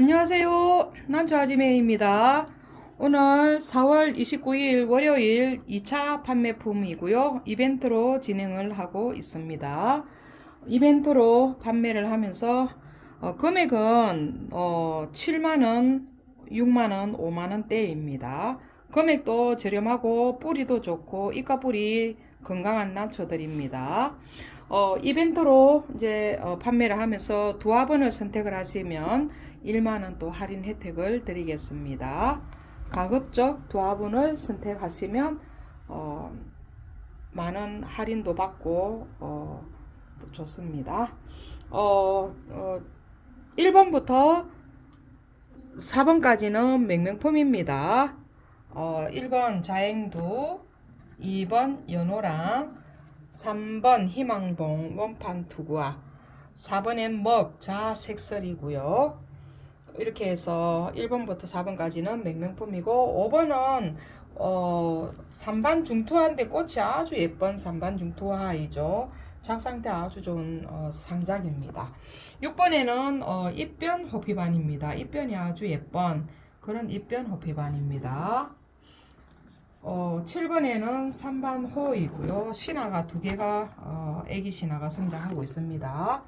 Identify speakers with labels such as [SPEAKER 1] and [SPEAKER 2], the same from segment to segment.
[SPEAKER 1] 안녕하세요. 난조아지매입니다. 오늘 4월 29일 월요일 2차 판매품이고요. 이벤트로 진행을 하고 있습니다. 이벤트로 판매를 하면서 어, 금액은 어, 7만원, 6만원, 5만원대입니다. 금액도 저렴하고 뿌리도 좋고 이과 뿌리 건강한 나초들입니다. 어, 이벤트로 이제 어, 판매를 하면서 두 화분을 선택을 하시면 1만원 또 할인 혜택을 드리겠습니다. 가급적 두 화분을 선택하시면 어, 만원 할인도 받고 어, 또 좋습니다. 어, 어, 1번부터 4번까지는 맹명품입니다. 어, 1번 자행두, 2번 연호랑, 3번 희망봉 원판 투구화, 4번엔 먹, 자, 색설이고요. 이렇게 해서 1번부터 4번까지는 맹명품이고 5번은 어, 3반 중투화인데 꽃이 아주 예쁜 3반 중투화이죠. 작상태 아주 좋은 어, 상작입니다. 6번에는 어, 입변 호피반입니다. 입변이 아주 예쁜 그런 입변 호피반입니다. 어, 7번에는 3반 호이고요. 신화가 두 개가 어, 애기 신화가 성장하고 있습니다.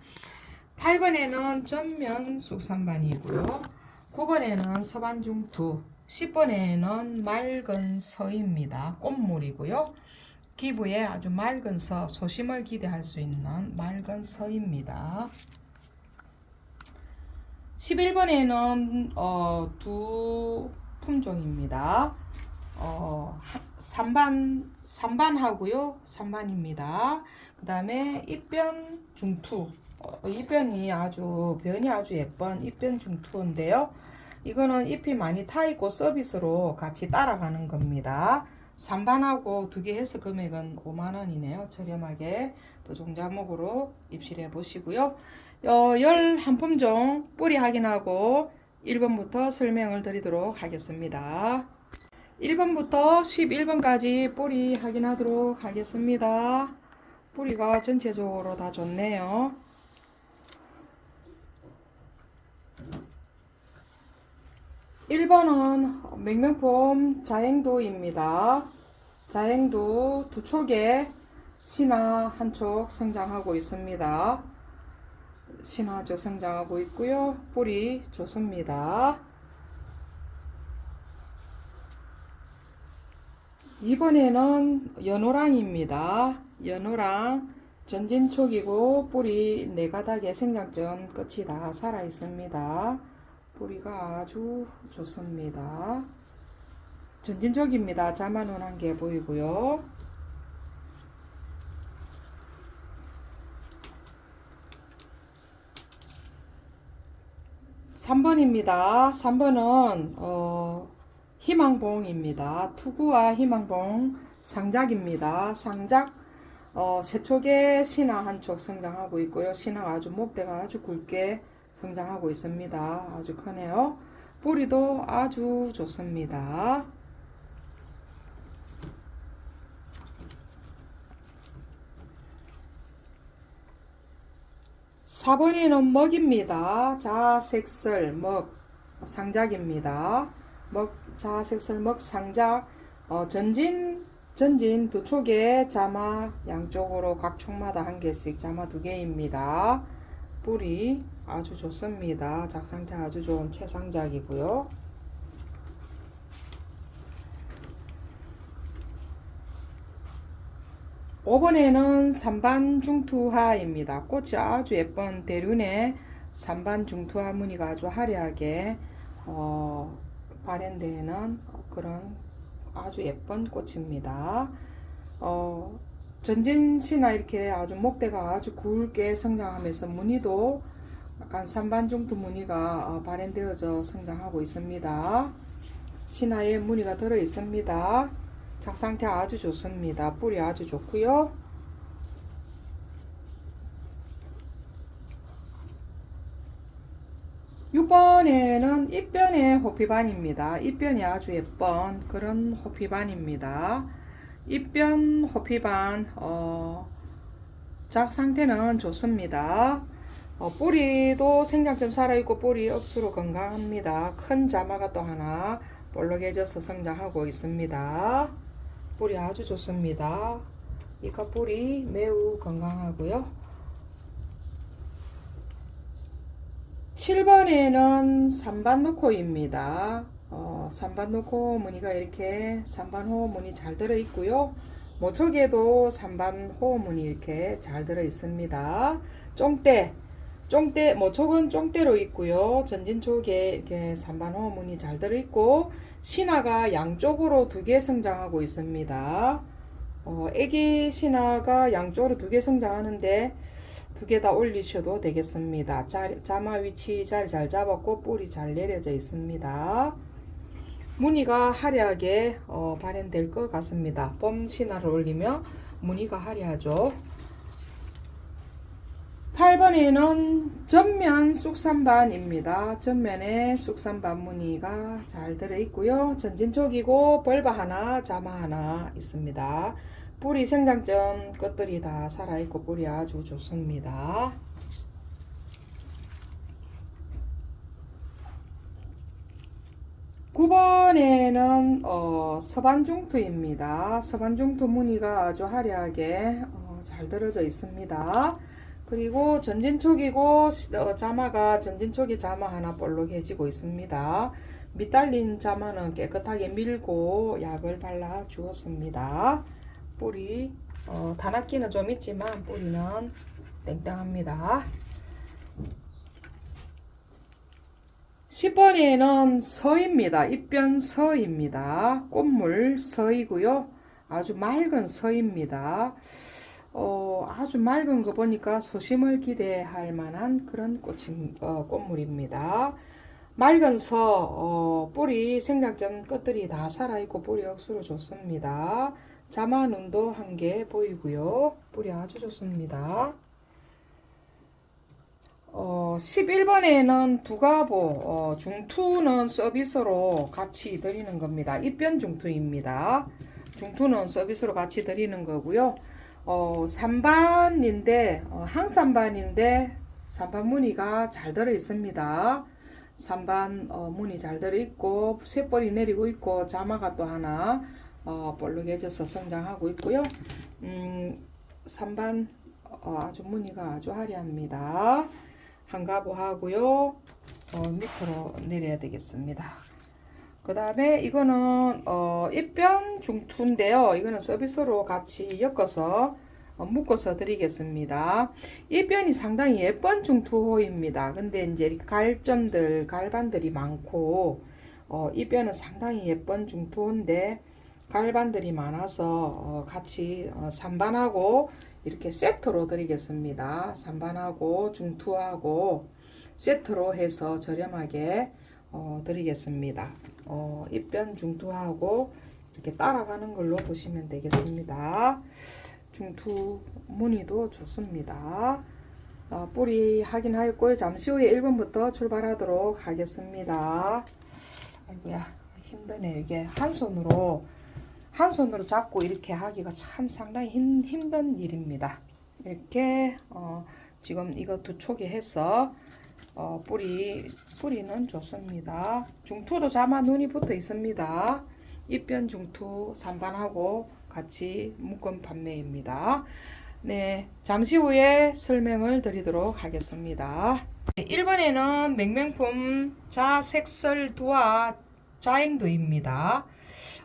[SPEAKER 1] 8번에는 전면 쑥산반이고요. 9번에는 서반중투, 10번에는 맑은 서입니다. 꽃물이고요. 기부에 아주 맑은 서, 소심을 기대할 수 있는 맑은 서입니다. 11번에는 어, 두 품종입니다. 어, 3반, 3반 하고요. 3반입니다. 그 다음에 입변 중투. 어, 입변이 아주, 변이 아주 예쁜 입변 중투인데요. 이거는 잎이 많이 타 있고 서비스로 같이 따라가는 겁니다. 3반하고 두 개 해서 금액은 5만원이네요. 저렴하게 또 종자목으로 입실해 보시고요. 어, 11품종 뿌리 확인하고 1번부터 설명을 드리도록 하겠습니다. 1번부터 11번까지 뿌리 확인하도록 하겠습니다. 뿌리가 전체적으로 다 좋네요. 1번은 맹명품 자행도입니다. 자행도 두 촉에 신화 한 촉 성장하고 있습니다. 신화 쪽 성장하고 있고요. 뿌리 좋습니다. 2번에는 연호랑입니다. 연호랑 전진촉이고 뿌리 네 가닥의 생장점 끝이 다 살아 있습니다. 뿌리가 아주 좋습니다. 전진적입니다. 자만원 한개 보이고요. 삼번입니다 3번은 어, 희망봉입니다. 투구와 희망봉 상작입니다. 상작 어, 세촉에 신화 한촉 성장하고 있고요. 신화가 아주 목대가 아주 굵게 성장하고 있습니다. 아주 크네요. 뿌리도 아주 좋습니다. 사번에는 먹입니다. 자색설 먹 상작입니다. 먹 자색설 먹 상작 어, 전진 전진 두 촉에 자마 양쪽으로 각 촉마다 한 개씩 자마 두 개입니다. 뿌리 아주 좋습니다. 작상태 아주 좋은 채상작이고요. 오번에는 삼반 중투화입니다. 꽃이 아주 예쁜 대륜의 삼반 중투화 무늬가 아주 화려하게 어, 발현되는 그런 아주 예쁜 꽃입니다. 어, 전진시나 이렇게 아주 목대가 아주 굵게 성장하면서 무늬도 약간 산반중투 무늬가 어, 발현되어져 성장하고 있습니다. 신화에 무늬가 들어 있습니다. 작상태 아주 좋습니다. 뿌리 아주 좋고요. 육번에는 입변의 호피반입니다. 입변이 아주 예쁜 그런 호피반입니다. 입변 호피반 어, 작 상태는 좋습니다. 어, 뿌리도 생장점 살아있고 뿌리 억수로 건강합니다. 큰 자마가 또 하나 볼록해져서 성장하고 있습니다. 뿌리 아주 좋습니다. 이가 뿌리 매우 건강하고요. 7번에는 산반노코입니다. 어, 산반노코 무늬가 이렇게 산반호 무늬 잘 들어 있고요. 모촉에도 산반호 무늬 이렇게 잘 들어 있습니다. 쫑대, 쫑대, 모촉은 쫑대로 있고요. 전진 쪽에 이렇게 산반호 무늬 잘 들어 있고 신화가 양쪽으로 두 개 성장하고 있습니다. 어, 애기 신화가 양쪽으로 두 개 성장하는데 두 개 다 올리셔도 되겠습니다. 자, 자마 위치 잘잘 잡았고 뿌리 잘 내려져 있습니다. 무늬가 화려하게 어, 발현될 것 같습니다. 봄 신화를 올리면 무늬가 화려하죠. 8번에는 전면 쑥산반입니다. 전면에 쑥산반 무늬가 잘 들어 있고요. 전진 쪽이고 벌바 하나, 자마 하나 있습니다. 뿌리 생장점 끝들이 다 살아있고 뿌리 아주 좋습니다. 9번에는 어, 서반중투입니다. 서반중투 무늬가 아주 화려하게 어, 잘 들어져 있습니다. 그리고 전진촉이고 시- 어, 자마가 전진촉이 자마 하나 볼록해지고 있습니다. 밑달린 자마는 깨끗하게 밀고 약을 발라 주었습니다. 뿌리 어, 단악기는 좀 있지만 뿌리는 땡땡합니다. 10번에는 서입니다. 입변 서입니다. 꽃물 서이고요. 아주 맑은 서입니다. 어, 아주 맑은 거 보니까 소심을 기대할 만한 그런 꽃임, 어, 꽃물입니다. 맑은 서, 어, 뿌리 생장점 끝들이 다 살아있고 뿌리 억수로 좋습니다. 자마 눈도 한 개 보이고요. 뿌리 아주 좋습니다. 어, 11번에는 두가보, 어, 중투는 서비스로 같이 드리는 겁니다. 입변 중투입니다. 중투는 서비스로 같이 드리는 거고요. 어, 3반인데, 어, 항산반인데, 3반 무늬가 잘 들어 있습니다. 3반 어, 무늬 잘 들어 있고, 쇳벌이 내리고 있고, 자마가 또 하나, 어, 볼록해져서 성장하고 있고요. 음, 3반 어, 아주 무늬가 아주 화려합니다. 한가보 하고요. 어, 밑으로 내려야 되겠습니다. 그 다음에 이거는 어, 입변 중투인데요. 이거는 서비스로 같이 엮어서 어, 묶어서 드리겠습니다. 입변이 상당히 예쁜 중투호입니다. 근데 이제 갈점들, 갈반들이 많고 어, 입변은 상당히 예쁜 중투인데 갈반들이 많아서 어, 같이 어, 산반하고 이렇게 세트로 드리겠습니다. 3반하고 중투하고 세트로 해서 저렴하게 어, 드리겠습니다. 어, 입변 중투하고 이렇게 따라가는 걸로 보시면 되겠습니다. 중투 무늬도 좋습니다. 어, 뿌리 확인하였고요. 잠시 후에 1번부터 출발하도록 하겠습니다. 아이고야 힘드네 이게 한 손으로 한 손으로 잡고 이렇게 하기가 참 상당히 힘, 힘든 일입니다. 이렇게 어, 지금 두 촉에 해서 어, 뿌리 뿌리는 좋습니다. 중투도 자마 눈이 붙어 있습니다. 입변 중투 3반하고 같이 묶음 판매입니다. 네, 잠시 후에 설명을 드리도록 하겠습니다. 1번에는 맹명품 자색설두와 자행두입니다.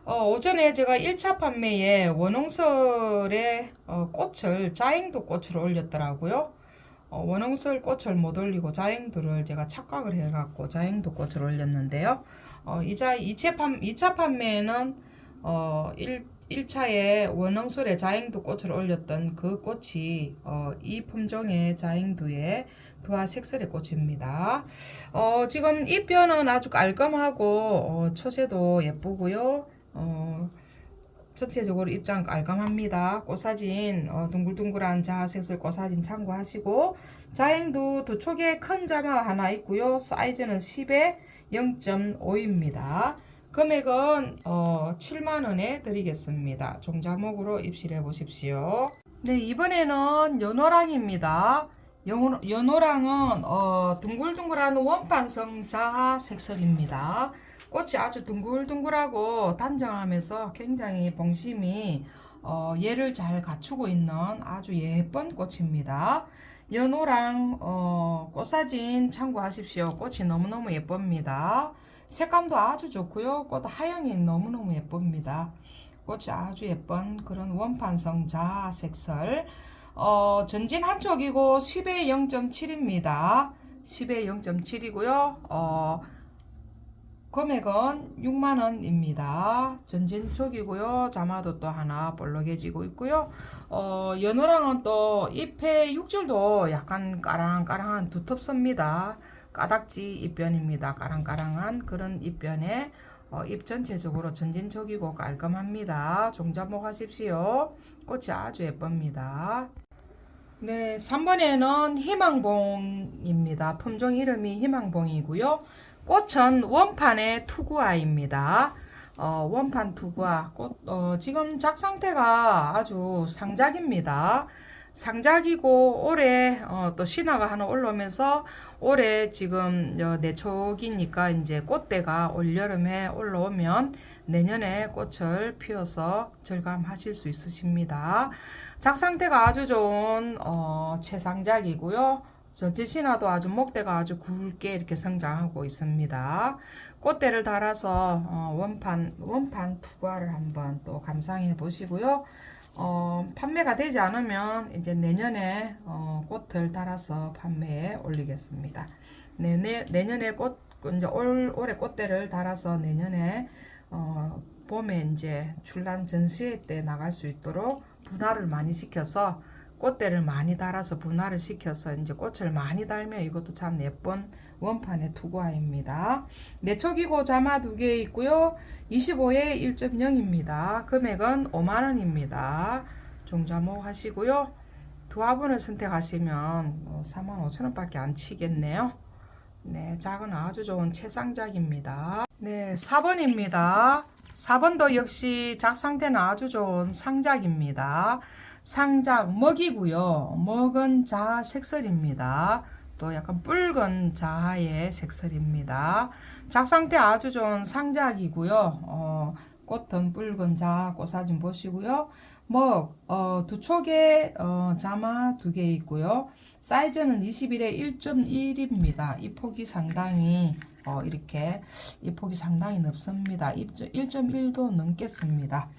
[SPEAKER 1] 어, 오전에 제가 1차 판매에 원홍설의 어, 꽃을 자행도 꽃으로 올렸더라고요. 어, 원홍설 꽃을 못 올리고 자행도를 제가 착각을 해갖고 자행도 꽃을 올렸는데요. 어, 이자 2차, 판, 2차 판매에는 어, 1, 1차에 원홍설의 자행도 꽃을 올렸던 그 꽃이 어, 이 품종의 자행두의 두화 색설의 꽃입니다. 어, 지금 잎뼈는 아주 깔끔하고 어, 초세도 예쁘고요. 어, 전체적으로 입장 깔끔합니다. 꽃사진 어, 둥글둥글한 자색슬 꽃사진 참고하시고 자행도 두 촉에 큰 자마 하나 있고요. 사이즈는 10에 0.5입니다. 금액은 어, 7만원에 드리겠습니다. 종자목으로 입실해 보십시오. 네, 이번에는 연호랑입니다. 연호, 연호랑은 어, 둥글둥글한 원판성 자하 색설입니다. 꽃이 아주 둥글둥글하고 단정하면서 굉장히 봉심이 어, 얘를 잘 갖추고 있는 아주 예쁜 꽃입니다. 연호랑 어, 꽃사진 참고하십시오. 꽃이 너무너무 예쁩니다. 색감도 아주 좋고요. 꽃 하영이 너무너무 예쁩니다. 꽃이 아주 예쁜 그런 원판성 자하 색설. 어, 전진 한쪽이고 10에 0.7입니다. 10에 0.7이고요. 어, 금액은 6만원입니다. 전진 쪽이고요. 자마도 또 하나 볼록해지고 있고요. 어, 연호랑은 또 잎의 육질도 약간 까랑까랑한 두텁습니다. 까닥지 잎변입니다. 까랑까랑한 그런 잎변에 어, 잎 전체적으로 전진적이고 깔끔합니다. 종자목 하십시오. 꽃이 아주 예쁩니다. 네, 3번에는 희망봉입니다. 품종 이름이 희망봉이고요. 꽃은 원판의 투구아입니다. 어, 원판 투구아. 꽃, 어, 지금 작 상태가 아주 상작입니다. 상작이고 올해 어, 또 신화가 하나 올라오면서 올해 지금 어, 내초기니까 이제 꽃대가 올 여름에 올라오면 내년에 꽃을 피워서 절감하실 수 있으십니다. 작 상태가 아주 좋은 어, 최상작이고요. 전체 신화도 아주 목대가 아주 굵게 이렇게 성장하고 있습니다. 꽃대를 달아서 어, 원판 원판 투과를 한번 또 감상해 보시고요. 어, 판매가 되지 않으면 이제 내년에 어, 꽃을 달아서 판매에 올리겠습니다. 내내, 내년에 꽃 이제 올 올해 꽃대를 달아서 내년에 어, 봄에 이제 출란 전시회 때 나갈 수 있도록 분할을 많이 시켜서 꽃대를 많이 달아서 분할을 시켜서 이제 꽃을 많이 달면 이것도 참 예쁜 원판의 투구화입니다. 내초기고 자마 두 개 있고요. 25에 1.0입니다. 금액은 5만원입니다. 종자목 하시고요. 두 화분을 선택하시면 45,000원 밖에 안 치겠네요. 네, 작은 아주 좋은 채상작입니다. 네, 4번입니다. 4번도 역시 작 상태는 아주 좋은 상작입니다. 상작 먹이고요. 먹은 자하 색설입니다. 또 약간 붉은 자하의 색설입니다. 작 상태 아주 좋은 상작이고요. 어, 꽃은 붉은 자하 꽃사진 보시고요. 먹, 어, 두 촉에 어, 자마 두 개 있고요. 사이즈는 21에 1.1입니다. 이 폭이 상당히 어, 이렇게 이 폭이 상당히 넓습니다. 1.1도 넘겠습니다.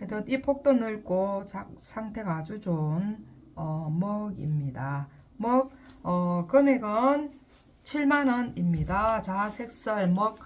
[SPEAKER 1] 하여튼 이 폭도 넓고 자, 상태가 아주 좋은 어, 먹입니다. 먹 어, 금액은 7만원입니다. 자색설 먹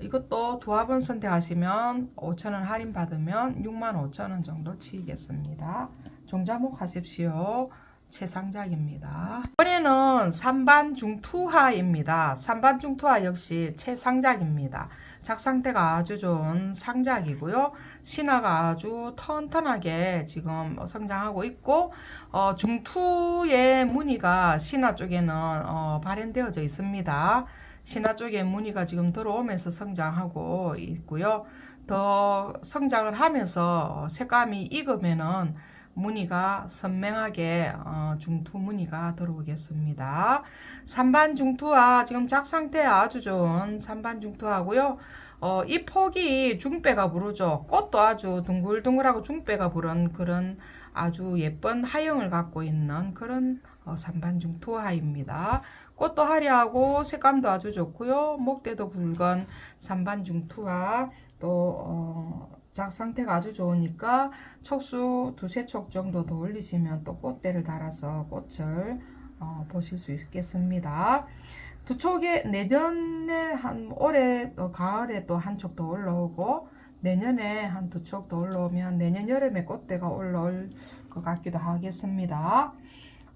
[SPEAKER 1] 이것도 두 합은 선택하시면 5천원 할인 받으면 6만 5천원 정도 치겠습니다. 종자목 하십시오. 최상작입니다. 이번에는 산반 중투하입니다. 산반 중투하 역시 최상작입니다. 작상태가 아주 좋은 상작이고요. 신화가 아주 턴턴하게 지금 성장하고 있고 어, 중투의 무늬가 신화 쪽에는 어, 발현되어져 있습니다. 신화 쪽에 무늬가 지금 들어오면서 성장하고 있고요. 더 성장을 하면서 색감이 익으면은 무늬가 선명하게 어, 중투 무늬가 들어오겠습니다. 3반 중투와 지금 작 상태 아주 좋은 3반 중투하고요. 어, 이 폭이 중배가 부르죠. 꽃도 아주 둥글둥글하고 중배가 부른 그런 아주 예쁜 하영을 갖고 있는 그런 어, 3반 중투하입니다. 꽃도 화려하고 색감도 아주 좋고요. 목대도 굵은 3반 중투하 또 어, 작 상태가 아주 좋으니까 촉수 두세 촉 정도 더 올리시면 또 꽃대를 달아서 꽃을 어, 보실 수 있겠습니다. 두 촉에 내년에 한 올해 또 가을에 또 한 촉 더 올라오고 내년에 한 두 촉 더 올라오면 내년 여름에 꽃대가 올라올 것 같기도 하겠습니다.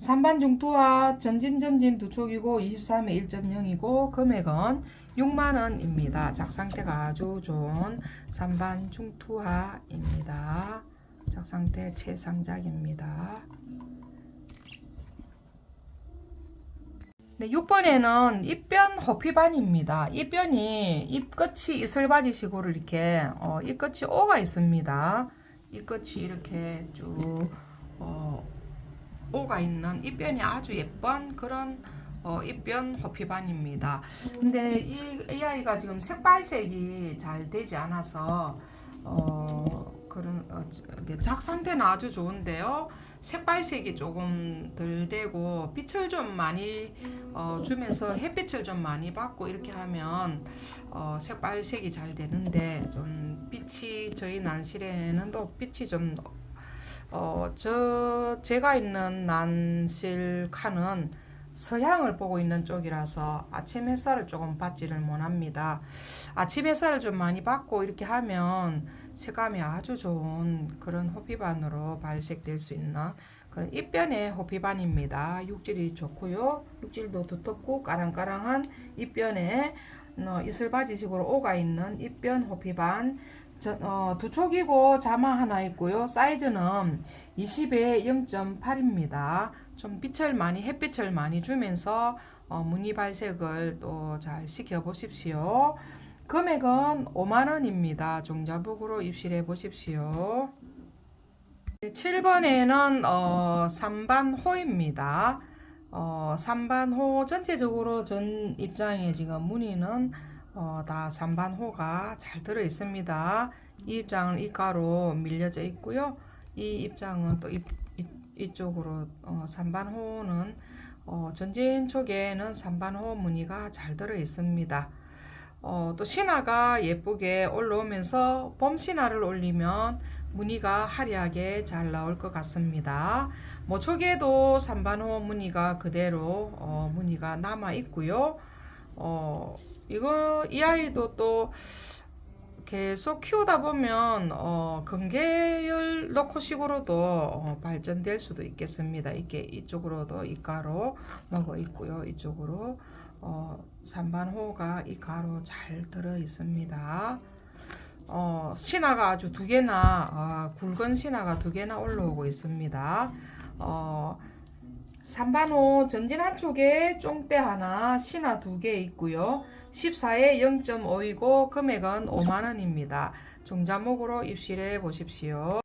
[SPEAKER 1] 3반 중투와 전진 전진 두 촉이고 23에 1.0이고 금액은 6만원입니다. 작상태가 아주 좋은 3반 중투하입니다. 작상태 최상작입니다. 네, 6번에는 입변 호피반입니다. 입변이 입끝이 이슬바지식으로 이렇게 어, 입끝이 오가 있습니다. 입끝이 이렇게 쭉 어, 오가 있는 입변이 아주 예쁜 그런 어, 입변 호피반입니다. 근데 이, 이 아이가 지금 색발색이 잘 되지 않아서 어, 그런 어, 작 상태는 아주 좋은데요. 색발색이 조금 덜 되고 빛을 좀 많이 어, 주면서 햇빛을 좀 많이 받고 이렇게 하면 어, 색발색이 잘 되는데 좀 빛이 저희 난실에는 또 빛이 좀 어, 저 제가 있는 난실 칸은 서향을 보고 있는 쪽이라서 아침 햇살을 조금 받지를 못합니다. 아침 햇살을 좀 많이 받고 이렇게 하면 색감이 아주 좋은 그런 호피반으로 발색될 수 있는 그런 입변의 호피반입니다. 육질이 좋고요. 육질도 두텁고 까랑까랑한 입변에 어, 이슬바지식으로 오가 있는 입변 호피반 저, 어, 두 촉이고 자마 하나 있고요. 사이즈는 20에 0.8입니다. 좀 빛을 많이 햇빛을 많이 주면서 어, 무늬 발색을 또 잘 시켜 보십시오. 금액은 5만 원입니다. 종자복으로 입실해 보십시오. 7번에는 어, 3반 호입니다. 어, 3반 호 전체적으로 전 입장에 지금 무늬는 어, 다 3반 호가 잘 들어 있습니다. 이 입장은 이가로 밀려져 있고요. 이 입장은 또 이, 이, 이 쪽으로 어, 3반 호는 어, 전진 쪽에는 3반 호 무늬가 잘 들어 있습니다. 어, 또 신화가 예쁘게 올라오면서 봄 신화를 올리면 무늬가 화려하게 잘 나올 것 같습니다. 모촉에도 3반호 무늬가 그대로 어, 무늬가 남아 있고요. 어, 이거 이 아이도 또 계속 키우다 보면 어, 근계열 넣고식으로도 어, 발전될 수도 있겠습니다. 이게 이쪽으로도 이 가로 먹어 있고요. 이쪽으로 어, 3반호가 이 가로 잘 들어 있습니다. 어, 신화가 아주 두 개나 어, 굵은 신화가 두 개나 올라오고 있습니다. 어, 3반호 전진 한쪽에 쫑대 하나, 신화 두 개 있고요. 14에 0.5이고 금액은 5만 원입니다. 종자목으로 입실해 보십시오.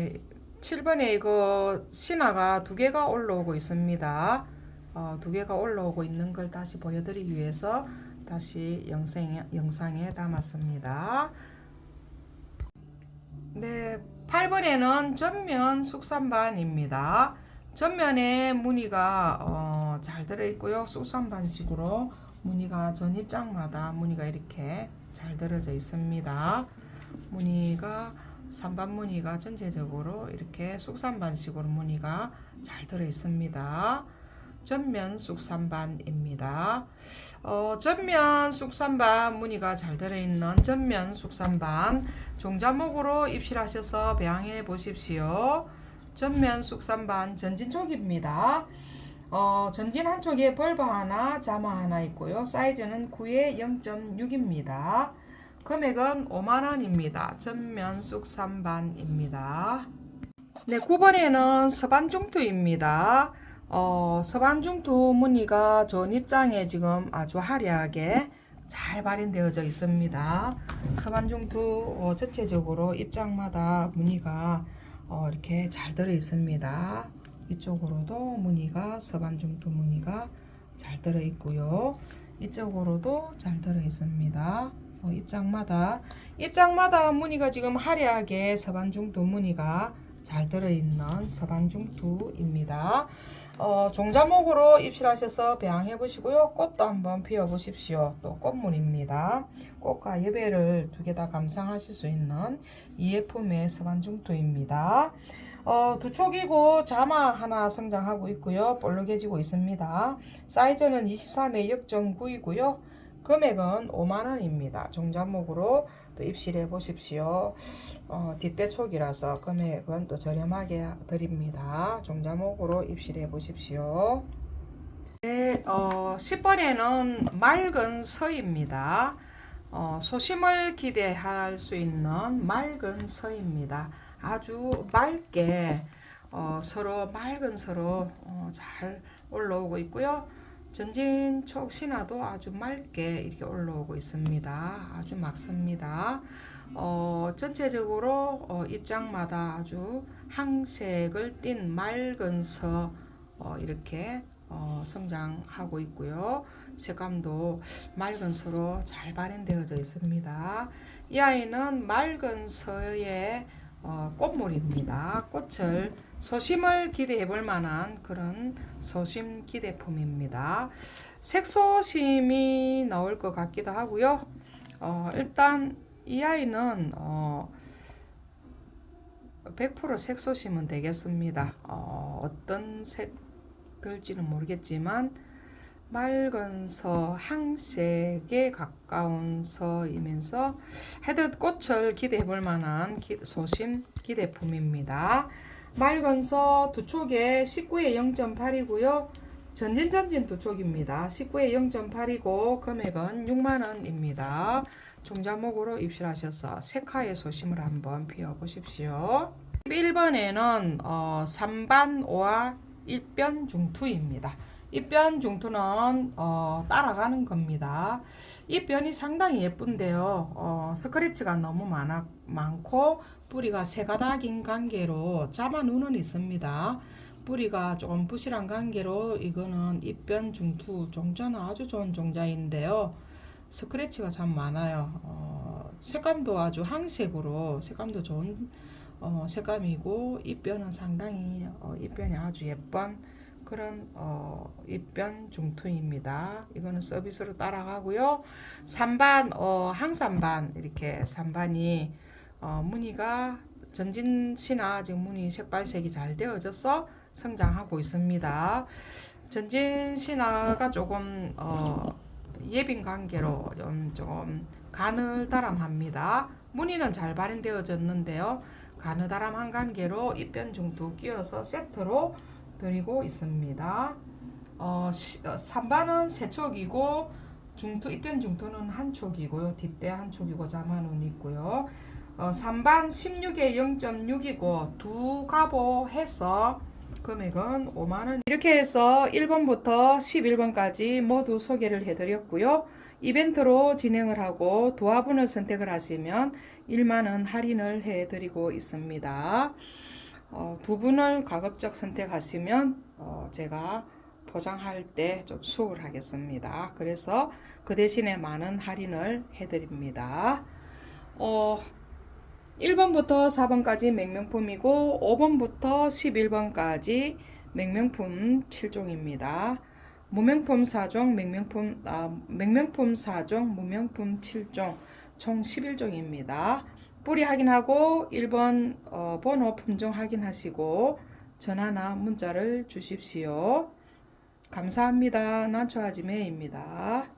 [SPEAKER 1] 7번에 이거 신화가 두 개가 올라오고 있습니다. 어, 두 개가 올라오고 있는 걸 다시 보여드리기 위해서 다시 영상에, 영상에 담았습니다. 네, 8번에는 전면 숙산반입니다. 전면에 무늬가 어, 잘 들어있고요. 숙산반식으로 무늬가 전 입장마다 무늬가 이렇게 잘 들어져 있습니다. 무늬가 3반 무늬가 전체적으로 이렇게 숙산반식으로 무늬가 잘 들어 있습니다. 전면 쑥산반입니다. 어, 전면 쑥산반 무늬가 잘 들어 있는 전면 쑥산반 종자목으로 입실하셔서 배양해 보십시오. 전면 쑥산반 전진 쪽입니다. 어, 전진 한쪽에 벌바 하나, 자마 하나 있고요. 사이즈는 9에 0.6입니다. 금액은 5만원입니다. 전면 쑥산반입니다. 네, 9번에는 서반중투입니다. 어, 서반중투 무늬가 전 입장에 지금 아주 화려하게 잘 발현되어져 있습니다. 서반중투 어, 전체적으로 입장마다 무늬가 어, 이렇게 잘 들어 있습니다. 이쪽으로도 무늬가 서반중투 무늬가 잘 들어 있고요. 이쪽으로도 잘 들어 있습니다. 어, 입장마다 입장마다 무늬가 지금 화려하게 서반중투 무늬가 잘 들어있는 서반중투입니다. 어, 종자목으로 입실하셔서 배양해 보시고요. 꽃도 한번 피워 보십시오. 또 꽃무늬입니다. 꽃과 여배를 두 개 다 감상하실 수 있는 이예품의 서반중투입니다. 어, 두 촉이고 자마 하나 성장하고 있고요. 볼록해지고 있습니다. 사이즈는 23에 6.9이고요. 금액은 5만원입니다. 종자목으로 또 입실해 보십시오. 어, 뒷대촉이라서 금액은 또 저렴하게 드립니다. 종자목으로 입실해 보십시오. 네, 어, 10번에는 맑은 서입니다. 어, 소심을 기대할 수 있는 맑은 서입니다. 아주 맑게 어, 서로 맑은 서로 어, 잘 올라오고 있고요. 전진 촉 신화도 아주 맑게 이렇게 올라오고 있습니다. 아주 맑습니다. 어, 전체적으로 어, 입장마다 아주 항색을 띤 맑은 서 어, 이렇게 어, 성장하고 있고요. 색감도 맑은 서로 잘 발현되어져 있습니다. 이 아이는 맑은 서의 어, 꽃물입니다. 꽃을 소심을 기대해 볼 만한 그런 소심 기대품입니다. 색소심이 나올 것 같기도 하고요. 어, 일단 이 아이는 어, 100% 색소심은 되겠습니다. 어, 어떤 색 될지는 모르겠지만 맑은 서, 항색에 가까운 서이면서 하여튼 꽃을 기대해 볼 만한 기- 소심 기대품입니다. 맑은 서두 촉에 19에 0.8이고요. 전진전진 두 촉입니다. 19에 0.8이고 금액은 6만원입니다. 종자목으로 입실하셔서 색화의 소심을 한번 피워보십시오. 1번에는 어, 3반 5화 1변 중투입니다. 입변 중투는 어, 따라가는 겁니다. 입변이 상당히 예쁜데요. 어, 스크래치가 너무 많아, 많고 뿌리가 세 가닥인 관계로 잡아누는 있습니다. 뿌리가 조금 부실한 관계로 이거는 입변 중투 종자는 아주 좋은 종자인데요. 스크래치가 참 많아요. 어, 색감도 아주 항색으로 색감도 좋은 어, 색감이고 입변은 상당히 어, 입변이 아주 예쁜 그런 어, 입변 중투입니다. 이거는 서비스로 따라가고요. 3반 어, 항산반 이렇게 3반이 어, 무늬가 전진 신화 지금 무늬 색발색이 잘 되어져서 성장하고 있습니다. 전진 신화가 조금 어, 예빈 관계로 좀, 좀 가늘다람합니다. 무늬는 잘 발현되어졌는데요. 가느다람한 관계로 입변 중도 끼워서 세트로 드리고 있습니다. 어, 시, 어, 3반은 세 촉이고 중투 입변 중투는 한 촉이고요. 뒷대 한 촉이고 자만은 있고요. 어, 3반 16에 0.6이고 두 가보 해서 금액은 5만원 이렇게 해서 1번부터 11번까지 모두 소개를 해드렸고요. 이벤트로 진행을 하고 도화분을 선택을 하시면 1만원 할인을 해드리고 있습니다. 어, 두 분을 가급적 선택하시면 어, 제가 포장할 때 좀 수월하겠습니다. 그래서 그 대신에 많은 할인을 해드립니다. 어, 1번부터 4번까지 맹명품이고 5번부터 11번까지 맹명품 7종입니다. 무명품 4종, 맹명품 아, 맹명품 4종, 무명품 7종 총 11종입니다. 뿌리 확인하고 1번 어, 번호 품종 확인하시고 전화나 문자를 주십시오. 감사합니다. 난초아지매입니다.